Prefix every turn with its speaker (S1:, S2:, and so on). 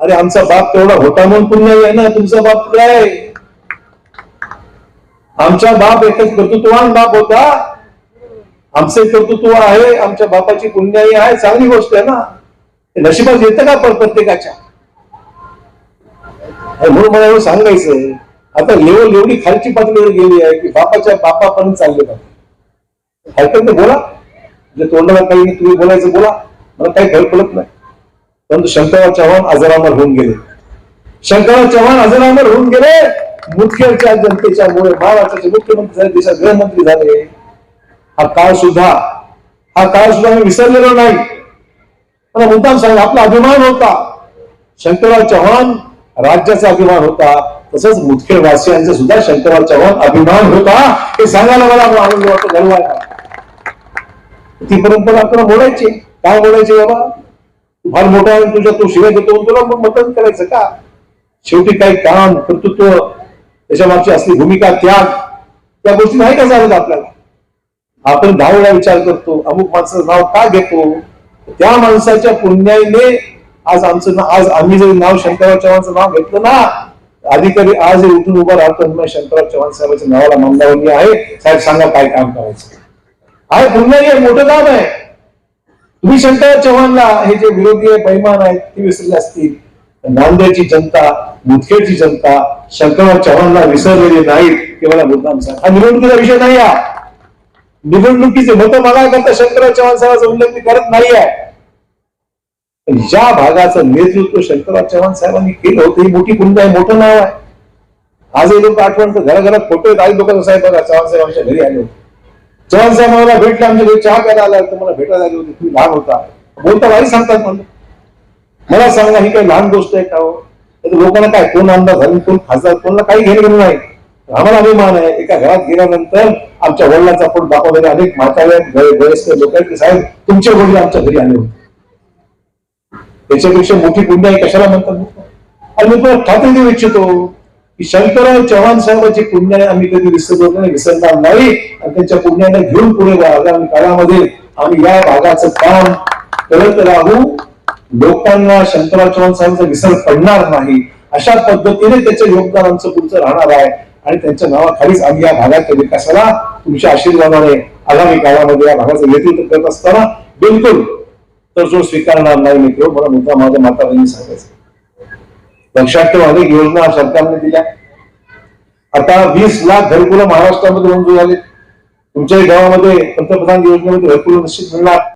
S1: अरे आमचा बाप तेवढा होता म्हणून पुण्य आहे ना तुमचा बाप काय आमचा बाप एकच कर्तृत्ववान बाप होता. आमचे कर्तृत्व आहे आमच्या बापाची पुण्याई आहे चांगली गोष्ट आहे ना. ते नशिबात येतं का पण प्रत्येकाच्या? म्हणून मला एवढं सांगायचंय. आता लेवल एवढी खालची पातळीवर गेली आहे की बापाच्या बापा पण चालले पाहिजे हरकत नाही बोला. म्हणजे तोंडाला काही नाही, तुम्ही बोलायचं बोला. मला काही फरक पडत नाही. परंतु शंकरराव चव्हाण अजरामर होऊन गेले. शंकरराव चव्हाण अजरामर होऊन गेले. मुदखेडच्या जनतेच्या मुळे महाराष्ट्राचे मुख्यमंत्री झाले देशात गृहमंत्री झाले. हा काळ सुद्धा हा काळ सुद्धा मी विसरलेलो नाही. मला मुद्दाम सांग आपला अभिमान होता. शंकरराव चव्हाण राज्याचा अभिमान होता. तसंच मुदखेड वासियांचा सुद्धा शंकरराव चव्हाण अभिमान होता. हे सांगायला मला आनंद वाटतो गर्व ती परंपरा आपल्याला बोलायची काय बोलायचे बाबा? फार मोठा आहे तुझ्या तो शिवाय देतो तुला मग मतदान करायचं का? शेवटी काही काम कर्तृत्व त्याच्या मागची असली भूमिका त्याग त्या गोष्टी नाही का चालत आपल्याला? आपण दहा वेळा विचार करतो अमुक माणसाचं नाव का घेतो? त्या माणसाच्या पुण्याने आज आमचं ना आज आम्ही जरी नाव शंकरराव चव्हाणचं नाव घेतलं ना अधिकारी आज उठून उभं राहतो आणि शंकरराव चव्हाण साहेबांच्या नावाला मानधावणी आहे. साहेब सांगा काय काम करायचं? आहे पुण्याने मोठं काम आहे. तुम्ही शंकर चव्हाणला हे जे विरोधी आहे बैमान आहेत ते विसरले असतील. नांदेडची जनता मुदखेडची जनता शंकरराव चव्हाणला विसरलेली नाहीत ते मला मुद्दाम सांग. हा निवडणुकीचा विषय नाही हा निवडणुकीचे मत मागायकरता शंकरराव चव्हाण साहेबांचा उल्लेख मी करत नाही आहे. पण ज्या भागाचं नेतृत्व शंकरराव चव्हाण साहेबांनी केलं होतं ही मोठी कुंड आहे मोठं नाव आहे. आजही लोक आठवण घराघरात फोटो आहेत. आई लोकांचा साहेब बघा चव्हाण साहेब आमच्या घरी आले होते. चव्हाण साहेब मला भेटले आमच्या घरी चहा प्यायला आला तर मला भेटायला आली होती. तुम्ही लहान होता. बोलता वाईट सांगतात म्हणलं मला सांगा ही काही लहान गोष्ट आहे का हो? तर लोकांना काय कोण आमदार झाले कोण खासदार कोणाला काही घेणं घेणं नाही. आम्हाला अभिमान आहे एका घरात गेल्यानंतर आमच्या वडिलांचा पोट बापामध्ये अनेक म्हातारे वय- वयस्कर लोक आहेत की साहेब तुमचे वडील आमच्या घरी आले होते. त्याच्यापेक्षा मोठी पुण्य आहे कशाला म्हणतात? आणि मी तुम्हाला खात्री देऊ इच्छितो. की शंकरराव चव्हाण साहेबांची पुण्याने आम्ही कधी विसरलो नाही विसरणार नाही. आणि त्यांच्या पुण्याने घेऊन पुढे जा आगामी काळामध्ये. आम्ही या भागाचं काम करत राहू लोकांना शंकरराव चव्हाण साहेबांचा विसर पडणार नाही. अशा पद्धतीने त्याचं योगदान आमचं पुढचं राहणार आहे. आणि त्यांच्या नावाखालीच आम्ही या भागाच्या विकासाला तुमच्या आशीर्वादाने आगामी काळामध्ये या भागाचं नेतृत्व करत असताना बिलकुल जो स्वीकारणार नाही मित्र मला मुद्दा माझ्या माता सांगायचं. लक्षात ठेवा अनेक योजना सरकारने दिल्या. आता वीस लाख घरकुलं महाराष्ट्रामध्ये मंजूर झाले. तुमच्याही गावामध्ये पंतप्रधान योजनेमध्ये घरकुलं निश्चित मिळणार.